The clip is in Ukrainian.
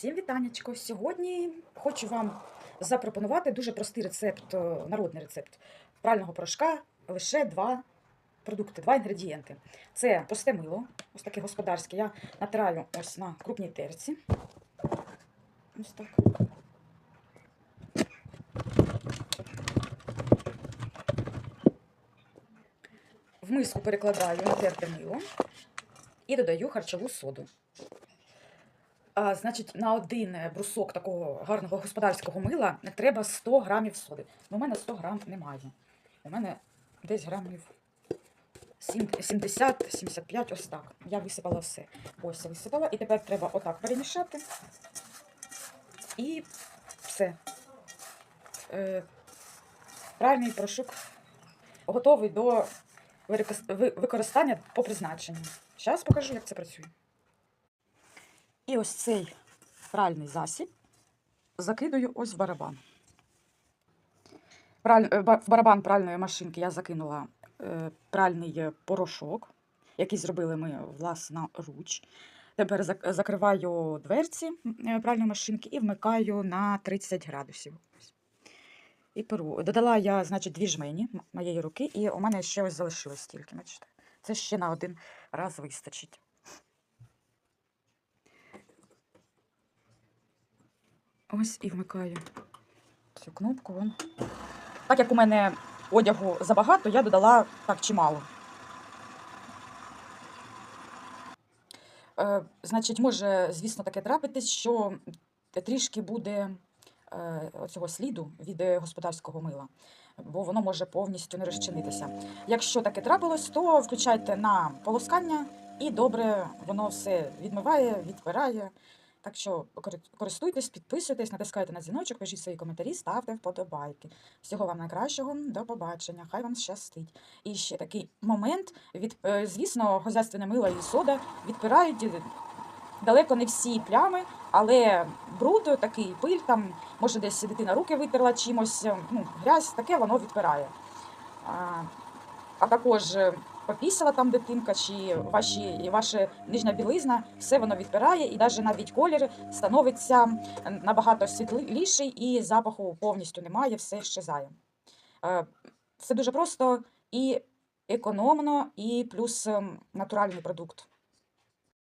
Всім вітанечко! Сьогодні хочу вам запропонувати дуже простий рецепт, е, народний рецепт прального порошка. Лише два продукти, два інгредієнти. Це просте мило, ось таке господарське. Я натираю ось на крупній терці. Ось так. В миску перекладаю натерте мило і додаю харчову соду. А, значить, на один е, брусок такого гарного господарського мила треба 100 грамів соди. Ну, у мене 100 грам немає. У мене десь грамів 70-75, ось так. Я висипала все. Ось я висипала. І тепер треба отак перемішати. І все. Е, пральний порошок готовий до використання по призначенню. Зараз покажу, як це працює. І ось цей пральний засіб закидаю ось в барабан. Е, В барабан пральної машинки я закинула е, пральний порошок, який зробили ми власноруч. Тепер закриваю дверці е, пральної машинки і вмикаю на 30 градусів. І перу. Додала я, значить, дві жмені моєї руки, і у мене ще ось залишилось стільки. Це ще на один раз вистачить. Ось і вмикаю цю кнопку. Вон. Так як у мене одягу забагато, я додала так чимало. Е, значить, може, звісно, таке трапитись, що трішки буде е, оцього сліду від господарського мила, бо воно може повністю не розчинитися. Якщо таке трапилось, то включайте на полоскання і добре воно все відмиває, відпирає. Так що користуйтесь, підписуйтесь, натискайте на дзвіночок, пишіть свої коментарі, ставте вподобайки. Всього вам найкращого, до побачення, хай вам щастить. І ще такий момент: від, е, звісно, хозяйственне мило і сода відпирають е, далеко не всі плями, але бруд такий, пиль, там, може, десь дитина руки витерла чимось, е, ну, грязь, таке воно відпирає. А, а також попісила там дитинка, чи ваші, ваша нижня білизна, все воно відпирає, і навіть навіть колір становиться набагато світліший, і запаху повністю немає, все щезає. Це дуже просто і економно, і плюс ем, натуральний продукт.